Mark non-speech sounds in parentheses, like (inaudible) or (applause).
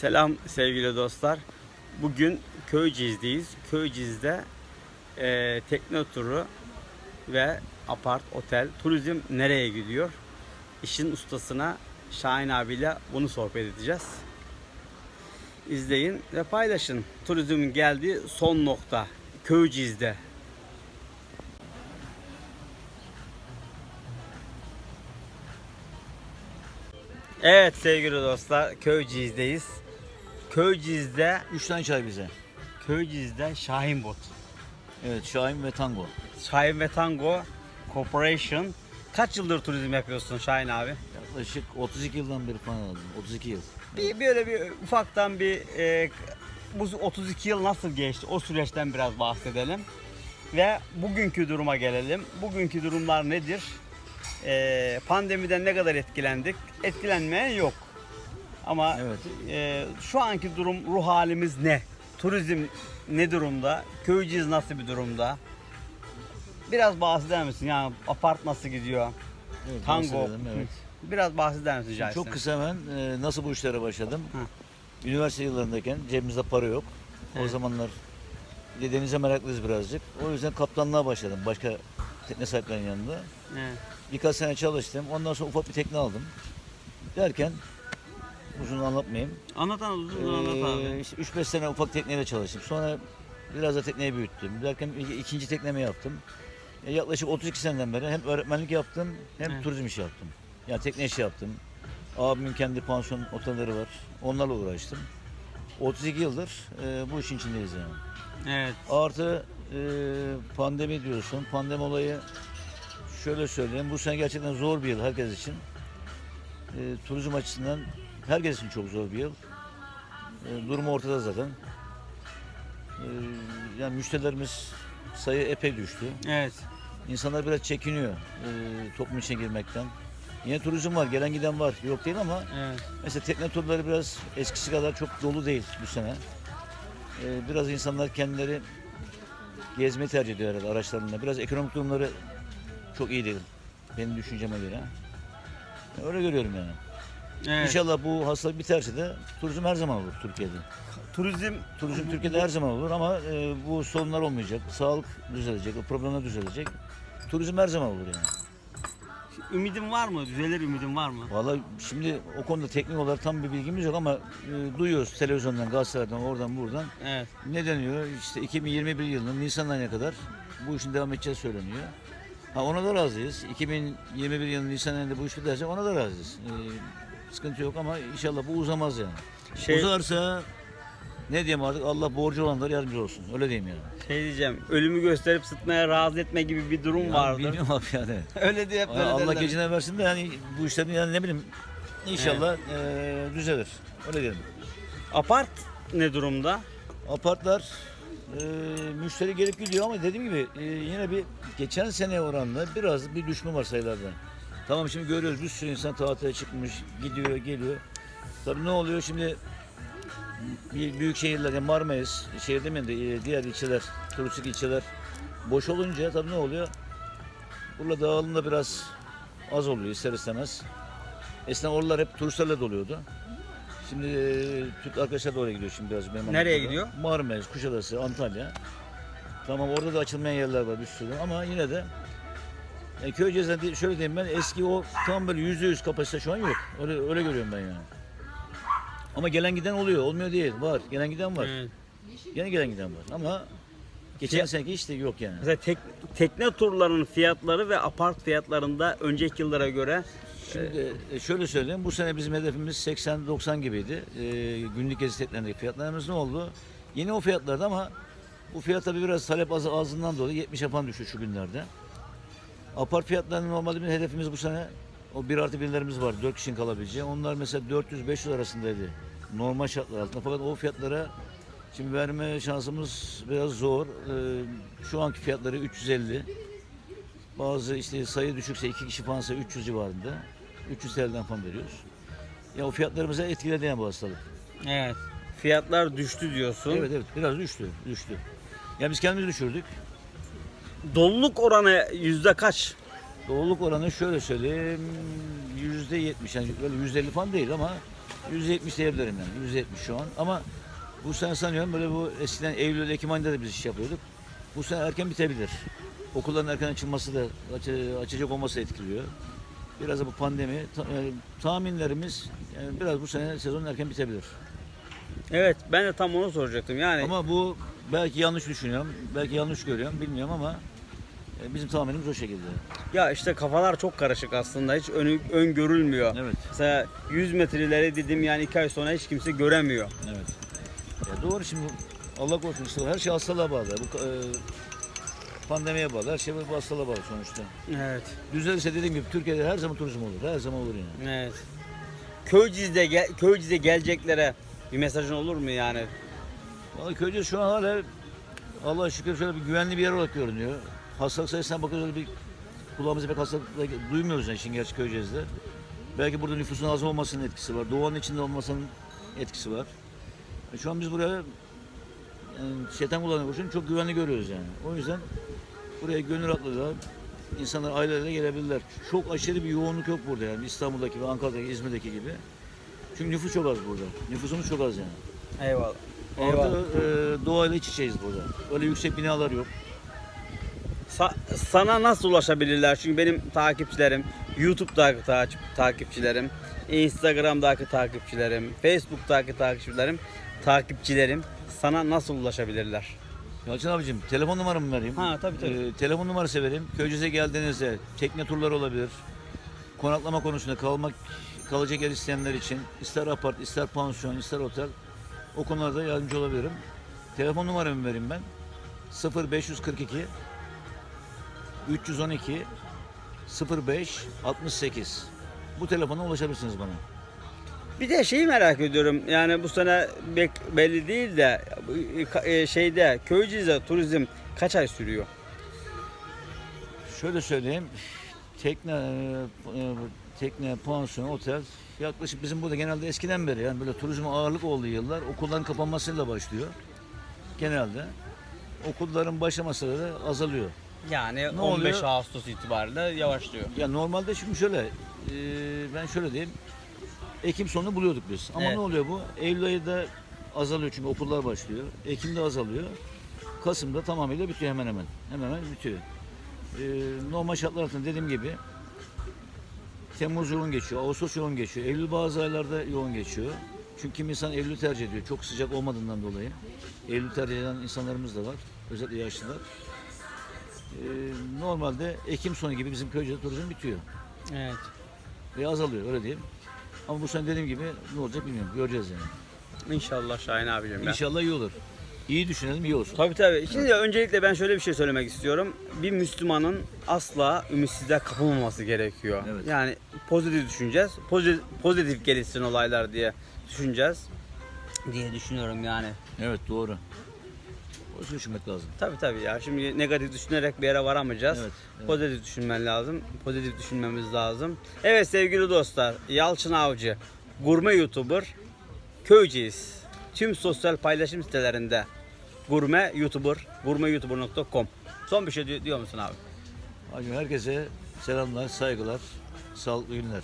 Selam sevgili dostlar. Bugün Köyceğiz'deyiz. Köyceğiz'de e, tekne turu ve apart, otel, turizm nereye gidiyor? İşin ustasına Şahin abiyle bunu sohbet edeceğiz. İzleyin ve paylaşın. Turizmin geldiği son nokta Köyceğiz'de. Evet sevgili dostlar Köyceğiz'deyiz. Köyceğiz'de Üç tane çay bize. Köyceğiz'de Şahin Bot. Evet Şahin ve Tango. Şahin ve Tango Corporation. Kaç yıldır turizm yapıyorsun Şahin abi? Yaklaşık 32 yıldan beri falan aldım. 32 yıl. Bir böyle bir ufaktan bir e, bu 32 yıl nasıl geçti? O süreçten biraz bahsedelim. Ve bugünkü duruma gelelim. Bugünkü durumlar nedir? E, pandemiden ne kadar etkilendik? Etkilenmeyen yok. Ama Evet. e, şu anki durum ruh halimiz ne? Turizm ne durumda? Köyceğiz nasıl bir durumda? Biraz bahseder misin? Yani apart nasıl gidiyor? evet Tango. bahsedelim, evet. Biraz bahseder misin rica Çok kısa hemen e, nasıl bu işlere başladım? Hı. Üniversite yıllarındayken cebimizde para yok. O Evet. zamanlar bir de denize meraklıyız birazcık. O yüzden kaptanlığa başladım. Başka tekne sahiplerinin yanında. Evet. Birkaç sene çalıştım. Ondan sonra ufak bir tekne aldım. Derken uzun anlatmayayım. Anlat anlat uzun anlat abi. Ee, işte 3-5 sene ufak tekneyle çalıştım. Sonra biraz da tekneyi büyüttüm. Derken ik- ikinci teknemi yaptım. E, yaklaşık 32 seneden beri hem öğretmenlik yaptım hem Evet. turizm işi yaptım. Yani tekne işi yaptım. Abimin kendi pansiyon otelleri var. Onlarla uğraştım. 32 yıldır e, bu işin içindeyiz yani. Evet. Artı e, pandemi diyorsun. Pandemi olayı şöyle söyleyeyim. Bu sene gerçekten zor bir yıl herkes için. E, turizm açısından herkes için çok zor bir yıl. E, durumu ortada zaten. E, yani müşterilerimiz sayı epey düştü. Evet. İnsanlar biraz çekiniyor e, toplum içine girmekten. Yine turizm var, gelen giden var. Yok değil ama Evet. Mesela tekne turları biraz eskisi kadar çok dolu değil bu sene. Ee, biraz insanlar kendileri gezmeyi tercih ediyor herhalde araçlarında. Biraz ekonomik durumları çok iyi değil. Benim düşünceme göre. Öyle görüyorum yani. Evet. İnşallah bu hastalık biterse de turizm her zaman olur Türkiye'de. Turizm Turizm Türkiye'de her zaman olur ama e, bu sorunlar olmayacak. Sağlık düzelecek, o problemler düzelecek. Turizm her zaman olur yani. ümidin var mı? Düzelir ümidin var mı? Vallahi şimdi o konuda teknik olarak tam bir bilgimiz yok ama e, duyuyoruz televizyondan, gazetelerden, oradan buradan. Evet. Ne deniyor? İşte 2021 yılının Nisan ayına kadar bu işin devam edeceği söyleniyor. Ha ona da razıyız. 2021 yılının Nisan ayında bu iş biterse ona da razıyız. Ee, sıkıntı yok ama inşallah bu uzamaz yani. Şey- Uzarsa ne diyeyim artık Allah borcu olanlara yardımcı olsun. Öyle diyeyim yani. Şey diyeceğim. Ölümü gösterip sıtmaya razı etme gibi bir durum Yani vardı. Bilmiyorum abi yani. (laughs) Öyle diye hep böyle Allah derler. gecine versin de yani bu işlerin yani ne bileyim inşallah eee, düzelir. Öyle diyelim. Apart ne durumda? Apartlar e, müşteri gelip gidiyor ama dediğim gibi e, yine bir geçen sene oranla biraz bir düşme var sayılarda. Tamam şimdi görüyoruz bir sürü insan tatile çıkmış, gidiyor, geliyor. Tabii ne oluyor şimdi bir büyük şehirler, yani Marmaris, şehir demeyin de e, diğer ilçeler, turistik ilçeler boş olunca tabii ne oluyor? Burada dağılım da biraz az oluyor ister istemez. Eskiden oralar hep turistlerle doluyordu. Şimdi e, Türk arkadaşlar da oraya gidiyor şimdi biraz. Benim Nereye anladığım gidiyor? Marmaris, Kuşadası, Antalya. Tamam orada da açılmayan yerler var bir sürü ama yine de e, Köyceğiz'den değil- şöyle diyeyim ben eski o tam böyle yüzde yüz kapasite şu an yok. Öyle, öyle görüyorum ben yani. Ama gelen giden oluyor. Olmuyor değil. Var. Gelen giden var. Evet. Gene gelen giden var. Ama geçen Fiyat- seneki işte yok yani. Mesela tek, tekne turlarının fiyatları ve apart fiyatlarında önceki yıllara göre Şimdi e, şöyle söyleyeyim. Bu sene bizim hedefimiz 80-90 gibiydi. E, günlük gezi setlerindeki fiyatlarımız ne oldu? Yine o fiyatlarda ama bu fiyat tabii biraz talep az, azından dolayı 70 yapan düşüyor şu günlerde. Apart fiyatlarının normalde bir hedefimiz bu sene o 1 artı birlerimiz var 4 kişinin kalabileceği. Onlar mesela 400-500 arasındaydı. Normal şartlar altında. Fakat o fiyatlara şimdi verme şansımız biraz zor. E, şu anki fiyatları 350. Bazı işte sayı düşükse iki kişi falansa 300 civarında. 300 TL'den falan veriyoruz. Ya o fiyatlarımıza etkiledi yani bu hastalık. evet. Fiyatlar düştü diyorsun. Evet evet biraz düştü. Düştü. Ya biz kendimiz düşürdük. Doluluk oranı yüzde kaç? Doğuluk oranı şöyle söyleyeyim yüzde yetmiş yani böyle yüzde elli falan değil ama %70 diyebilirim yani. %70 şu an. Ama bu sene sanıyorum böyle bu eskiden Eylül, Ekim ayında da biz iş yapıyorduk. Bu sene erken bitebilir. Okulların erken açılması da aç- açacak olması etkiliyor. Biraz da bu pandemi ta- yani tahminlerimiz yani biraz bu sene sezon erken bitebilir. Evet ben de tam onu soracaktım. Yani Ama bu belki yanlış düşünüyorum, belki yanlış görüyorum bilmiyorum ama bizim tahminimiz o şekilde. ya işte kafalar çok karışık aslında. Hiç önü, ön görülmüyor. Evet. Mesela 100 metreleri dedim yani 2 ay sonra hiç kimse göremiyor. Evet. Ya doğru şimdi Allah korusun işte her şey hastalığa bağlı. Bu e, pandemiye bağlı. Her şey bu hastalığa bağlı sonuçta. Evet. Düzelirse dediğim gibi Türkiye'de her zaman turizm olur. Her zaman olur yani. Evet. Köyceğiz'de gel, geleceklere bir mesajın olur mu yani? Vallahi Köyceğiz şu an hala Allah'a şükür şöyle bir güvenli bir yer olarak görünüyor. Hastalık sayısına bakıyoruz öyle bir kulağımızda pek hastalık duymuyoruz yani işin gerçi Köyceğiz'de. Belki burada nüfusun az olmasının etkisi var. Doğanın içinde olmasının etkisi var. E Şu an biz buraya yani şeytan kullanıyor için çok güvenli görüyoruz yani. O yüzden buraya gönül rahatlığıyla insanlar ailelerle gelebilirler. Çok aşırı bir yoğunluk yok burada yani İstanbul'daki ve Ankara'daki, İzmir'deki gibi. Çünkü nüfus çok az burada. Nüfusumuz çok az yani. Eyvallah. Orada Eyvallah. e, doğayla iç içeyiz burada. Öyle yüksek binalar yok. Sa- sana nasıl ulaşabilirler? Çünkü benim takipçilerim, YouTube'daki ta- takipçilerim, Instagram'daki takipçilerim, Facebook'taki takipçilerim, takipçilerim sana nasıl ulaşabilirler? Yalçın abicim telefon numaramı vereyim. Ha, tabii, tabii. E, telefon numarası vereyim. Köyceğiz'e geldiğinizde tekne turları olabilir. Konaklama konusunda kalmak kalacak yer isteyenler için ister apart, ister pansiyon, ister otel o konularda yardımcı olabilirim. Telefon numaramı vereyim ben. 0542 312 05 68. Bu telefona ulaşabilirsiniz bana. Bir de şeyi merak ediyorum. Yani bu sene bek- belli değil de e, şeyde Köyceğiz'de turizm kaç ay sürüyor? Şöyle söyleyeyim. Tekne, e, tekne, pansiyon, otel yaklaşık bizim burada genelde eskiden beri yani böyle turizm ağırlık olduğu yıllar okulların kapanmasıyla başlıyor. Genelde. Okulların başlaması da azalıyor. Yani Ne 15 oluyor? Ağustos itibariyle yavaşlıyor. Ya normalde şimdi şöyle, e, ben şöyle diyeyim. Ekim sonu buluyorduk biz. Ama Evet. ne oluyor bu? Eylül ayında azalıyor çünkü okullar başlıyor. Ekim'de azalıyor. Kasım'da tamamıyla bitiyor hemen hemen. Hemen hemen bitiyor. E, normal şartlar altında dediğim gibi Temmuz yoğun geçiyor, Ağustos yoğun geçiyor, Eylül bazı aylarda yoğun geçiyor. Çünkü kim insan Eylül tercih ediyor. Çok sıcak olmadığından dolayı. Eylül tercih eden insanlarımız da var. Özellikle yaşlılar. E, normalde Ekim sonu gibi bizim köyceğiz turizm bitiyor. Evet. Ve azalıyor öyle diyeyim. Ama bu sene dediğim gibi ne olacak bilmiyorum. Göreceğiz yani. İnşallah Şahin abicim ben. İnşallah iyi olur. İyi düşünelim iyi olsun. Tabii tabii. Şimdi öncelikle ben şöyle bir şey söylemek istiyorum. Bir Müslümanın asla ümitsizliğe kapılmaması gerekiyor. Evet. Yani pozitif düşüneceğiz. Pozitif, pozitif gelişsin olaylar diye düşüneceğiz diye düşünüyorum yani. Evet doğru. Düşünmek lazım. Tabii tabii ya. Şimdi negatif düşünerek bir yere varamayacağız. Evet, evet. Pozitif düşünmen lazım. Pozitif düşünmemiz lazım. Evet sevgili dostlar. Yalçın Avcı, gurme YouTuber, köyceğiz. Tüm sosyal paylaşım sitelerinde gurme YouTuber, gurmeyoutuber.com. Son bir şey diyor, diyor musun abi? Hacım herkese selamlar, saygılar, sağlıklı günler.